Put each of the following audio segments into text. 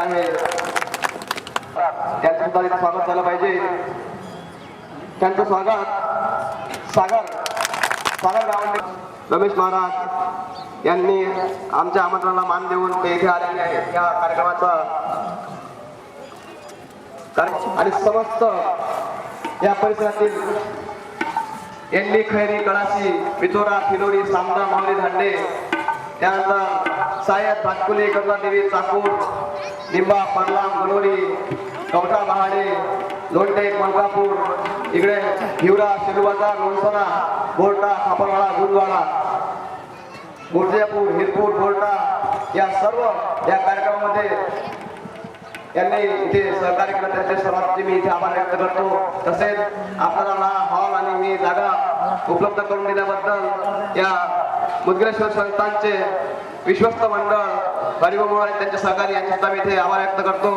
आलेला आहे. त्यांचं सुद्धा इथे स्वागत झालं पाहिजे. त्यांचं स्वागत सागर सागर गावांनी रमेश महाराज यांनी आमच्या आमंत्रणाला मान देऊन ते इथे आलेले आहेत. या कार्यक्रमाचा आणि समस्त या परिसरातील यांनी खैरी कळाशी पिचोरा फिलोरी सामदा मावली धांडे त्यानंतर सायद भातकुली देवी चाकूर निंबा परलाम मनोरी कवठा बहाडे लोंढे मलकापूर इकडे हिवरा शिरुबाजार लोणसरा बोर्टा खापरवाडा गुंजवाडा मुर्जापूर हिरपूर बोर्टा या सर्व या कार्यक्रमामध्ये यांनी इथे सहकार्य केलं. त्यांच्या सर्वांचे मी इथे आभार व्यक्त करतो. तसेच आपल्याला हा हॉल आणि मी जागा उपलब्ध करून दिल्याबद्दल या मुद्गेश्वर संस्थांचे विश्वस्त मंडळ हरिभाऊ आणि त्यांचे सहकारी यांचे सुद्धा मी इथे आभार व्यक्त करतो.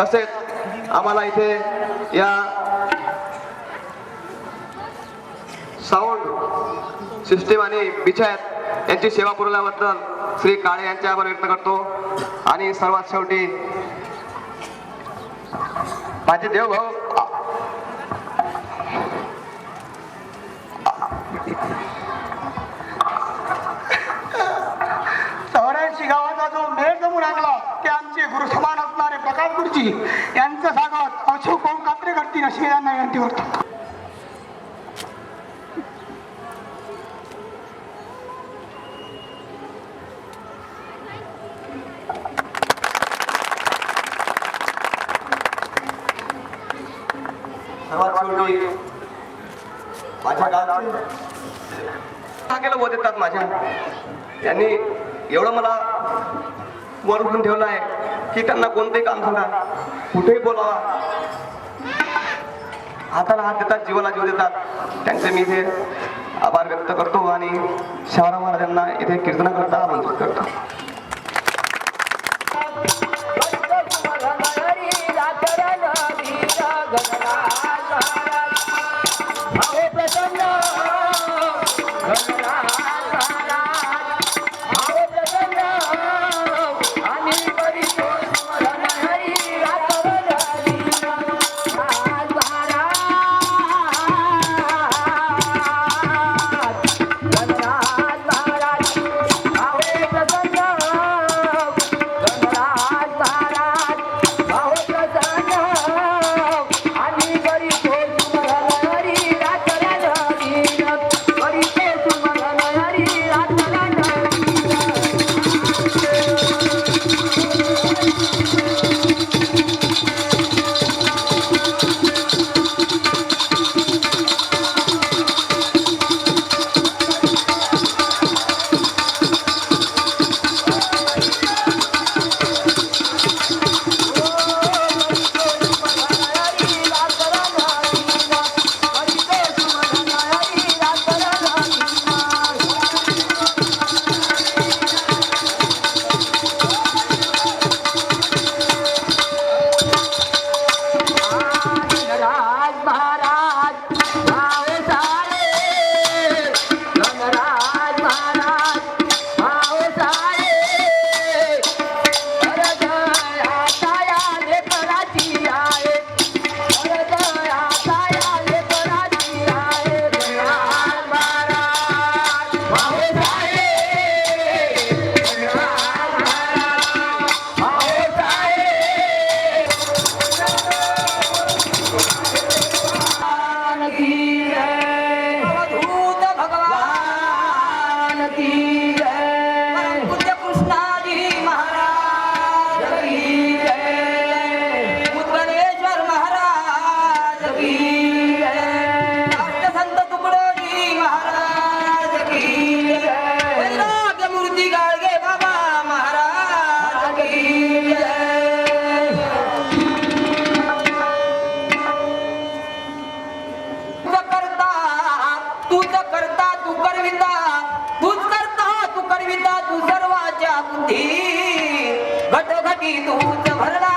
तसेच आम्हाला इथे या साऊंड सिस्टीम आणि बिछायत यांची सेवा पुरवल्याबद्दल श्री काळे यांचे आभार व्यक्त करतो. आणि सर्वात शेवटी माझे देव यांचं स्वागत अशोक भाऊ कात्रे करतील अशी यांना विनंती करतो सर्वात शेवटी माझ्या गावचे टाकेला बोध येतात माझ्या त्यांनी एवढं मला वर उठून ठेवलं आहे की त्यांना कोणतेही काम सांगा? कुठेही बोलावा. हाताला हात देतात जीवाला जीव देतात. त्यांचे मी इथे आभार व्यक्त करतो आणि शहरा महाराजांना इथे कीर्तन करता आमंत्रित करतो. सर्वाच्या बुद्धी घटोघटी तूच भरला.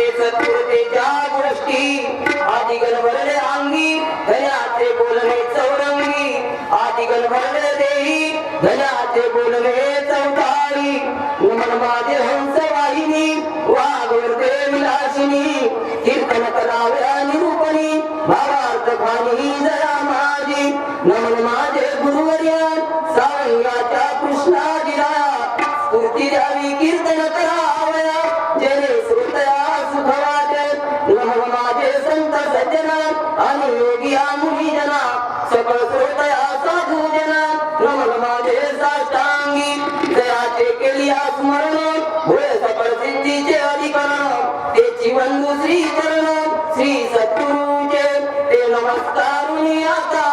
वाटे सत्पुरते त्या गोष्टी. आदिगण भरले अंगी धन्याचे बोलणे चौरंगी. आदिगण भरले देही धन्याचे बोलणे साष्टांगी जयाचे केली स्मरण होय सकळ सिद्धीचे अधिकरण ते जीवन दुसरी चरण श्री सद्गुरूचे ते नमस्कारुनी आता.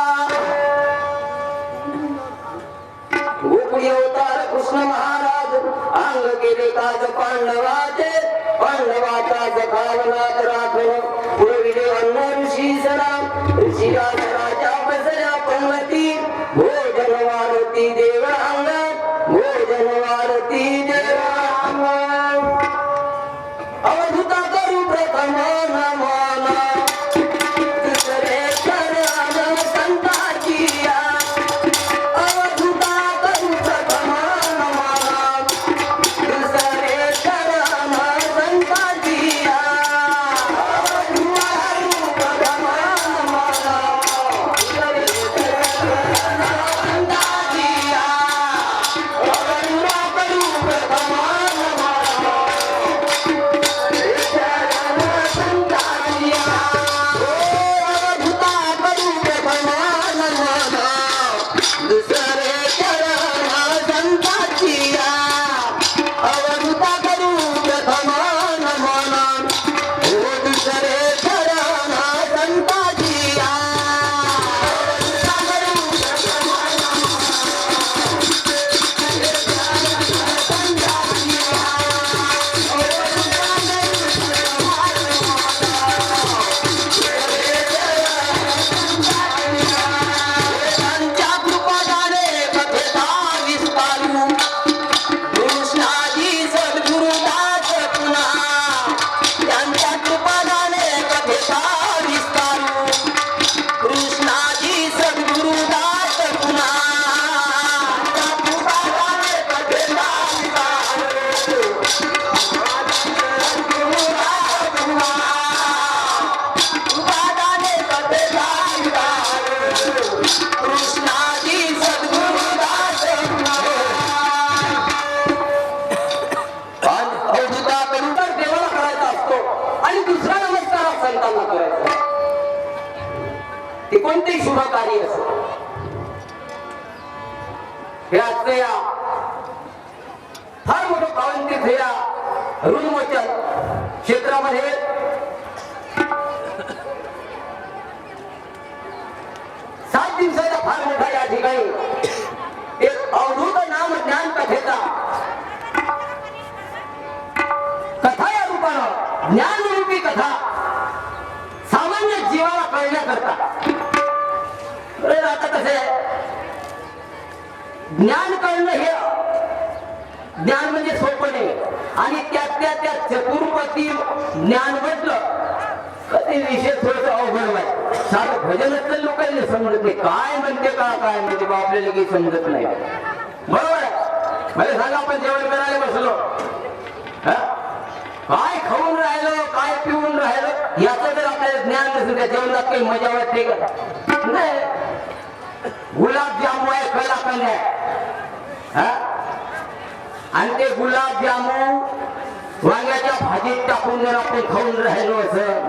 गोकुळी कृष्ण महाराज अंग केले काज पांडवाचे पांडवाचा जखावनात राखण पुरविले अन्न ऋषी सरा ऋषी सराच्या पसऱ्या पंगती भोजन वारती देवळा Allah. कार्य हे आजचे या फार मोठं पावन तीर्थ या ऋणमोचन क्षेत्रामध्ये सात दिवसाचा फार मोठा या ठिकाणी एक अवधूत नाम ज्ञान कथेचा कथा या रूपानं ज्ञानरूपी कथा सामान्य जीवाला कळण्याकरता. आता कसं आहे? ज्ञान कळणं हे ज्ञान म्हणजे सोपं नाही. आणि त्यातल्या त्या चतुर्पती ज्ञान म्हटलं कधी विषय थोडस अवघड वाट साधं तर लोकांना समजत नाही. काय म्हणते का काय म्हणते बा आपल्याला काही समजत नाही. बरोबर आहे? मला सांगा आपण जेवण करायला बसलो. हा? काय खाऊन राहिलो काय पिऊन राहिलो याचं जर आपल्याला ज्ञान नसेल त्या जेवणात काही मजा वाटते का? नाही. गुलाबजामू आहे कलाकंद आहे आणि ते गुलाबजामू वांग्याच्या भाजीत टाकून जर आपण खाऊन राहिलो असं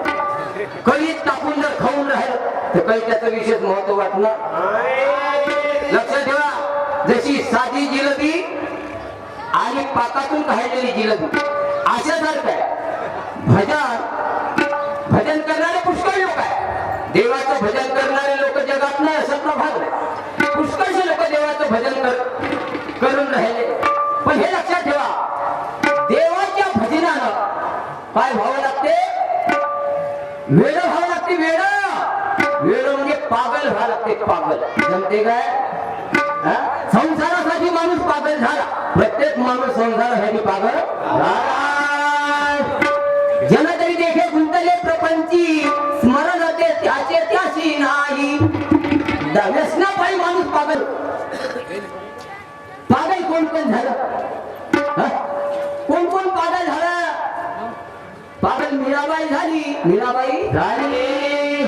कणीत टाकून जर खाऊन राहिलो तर काही त्याचं विशेष महत्त्व वाटणार लक्ष ठेवा. जशी साधी जिलबी आणि पाकातून काढलेली जिलबी अशासारखं आहे. भजन भजन करणारे पुष्कळ लोक आहे देवाचं भजन करणार लोक जगात नाही असं प्रभाग नाही पुष्कळशे लोक देवाचं भजन करून राहिले. पण हे लक्षात ठेवा देवाच्या भजनानं काय व्हावं लागते? वेळ व्हावं लागते वेळ वेळ म्हणजे पागल व्हावं लागते पागल. जमते काय? संसारासाठी माणूस पागल झाला. प्रत्येक माणूस संसारासाठी पागल झाला. जन तरी देखे गुंतले प्रपंची स्मरण त्याचे त्याशी नाही. व्यसनापायी माणूस पागल. कोण कोण झालं? कोण कोण पागल झालं? पागल मीराबाई झाली. मीराबाई झाली.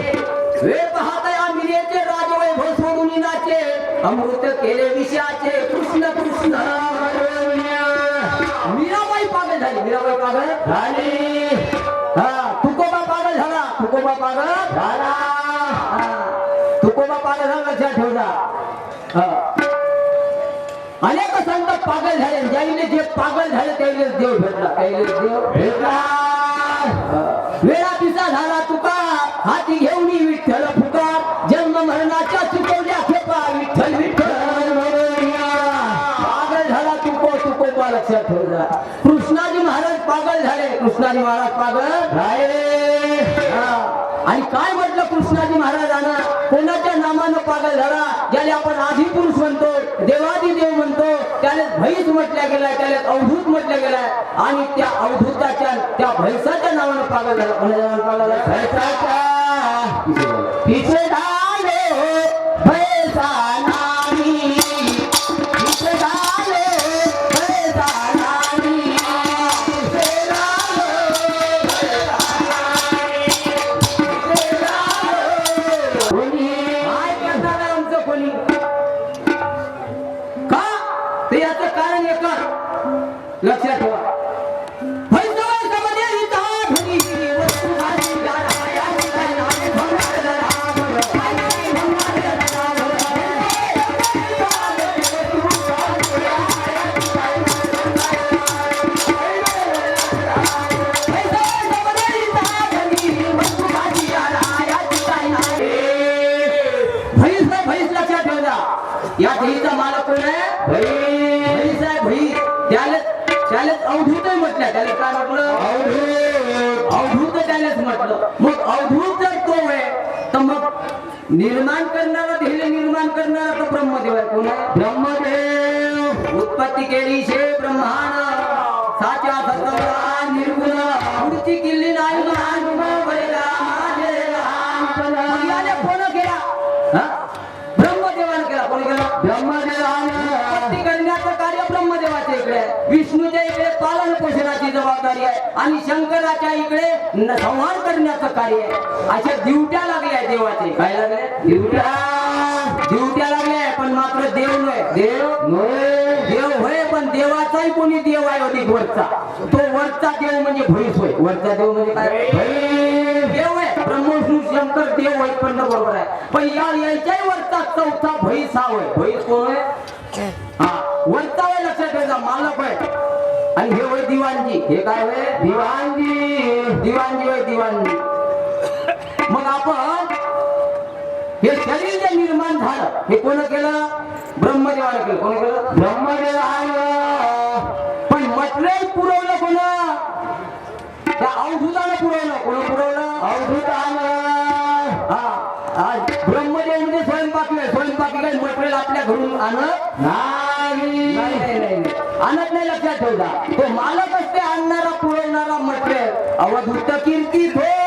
वे पाहता या मिरेचे राजवय भोसव मुनीनाचे. अमृत केले विषयाचे. कृष्ण कृष्ण. मीराबाई पागल झाली. मीराबाई पागल झाली. हा तुकोबा पागल झाला. तुकोबा पागल झाला. हा, तुकोबा पागल झाला. लक्षात ठेवला हा. अनेक संत पागल झाले. ज्याने जे पागल झाले त्याने देव भेटला. त्याने देव भेटला. वेळा पिसा झाला तुका. हाती घेऊन विठ्ठल फुकार जन्म मरणाच्या चुकवल्या खेपा विठ्ठल विठ्ठल पागल झाला तुको तुको लक्षात ठेवला कृष्णाजी महाराज पागल झाले. कृष्णाजी महाराज पागल झाले हा. आणि काय म्हटलं कृष्णाजी महाराजांना? नामानं पागल झाला ज्याला आपण आधी पुरुष म्हणतो देवादी देव म्हणतो त्याला भैस म्हटल्या गेलाय त्याला अवधूत म्हटल्या गेलाय. आणि त्या अवधूताच्या त्या भैसाच्या नावानं पागल झाला. कोणाच्या नावानं पागल झाला? भैसाच्या पिछे झाले निर्माण करणारा ध्येय निर्माण करणारा तो ब्रह्मदेव आहे. कोण ब्रह्मदेव! उत्पत्ती केली शे ब्रह्मानं साच्या सतरा निर्गुण. पुढची किल्ली नाही बैला माझे कोण केला. आहे आणि शंकराच्या इकडे संहार करण्याचं कार्य आहे. अशा ड्युट्या लागल्या देवाचे. काय लागले? ड्युट्या ड्युट्या लागल्या पण मात्र देव नाही देव देव होय पण देवाचाही कोणी देव आहे अधिक वरचा. तो वरचा देव म्हणजे भैस होय. वरचा देव म्हणजे काय? देव आहे ब्रह्म विष्णू शंकर देव होय पण बरोबर आहे. पण या याच्याही वरचा चौथा भैस हा होय. भैस कोण आहे हा. वरचा होय लक्षात ठेवायचा मालक होय. आणि हे होय दिवाणजी. हे काय होय? दिवाणजी. दिवाणजी होय दिवाणजी. मग आपण हे शरीर जे निर्माण झालं हे कोण केलं? ब्रह्मदेवानं केलं. कोण केलं? ब्रह्मदेवानं पण मटेरियल पुरवलं कोणा त्या अवधूतानं पुरवलं कोण पुरवलं अवधूतानं हा आज ब्रह्मदेव म्हणजे स्वयंपाकी आहे स्वयंपाकी काही मटेरियल आपल्या घरून आणत नाही. आणत नाही लक्षात ठेवता. तो मालक असते आणणारा पुरवणारा मटेरियल. अवधूत कीर्ती थोर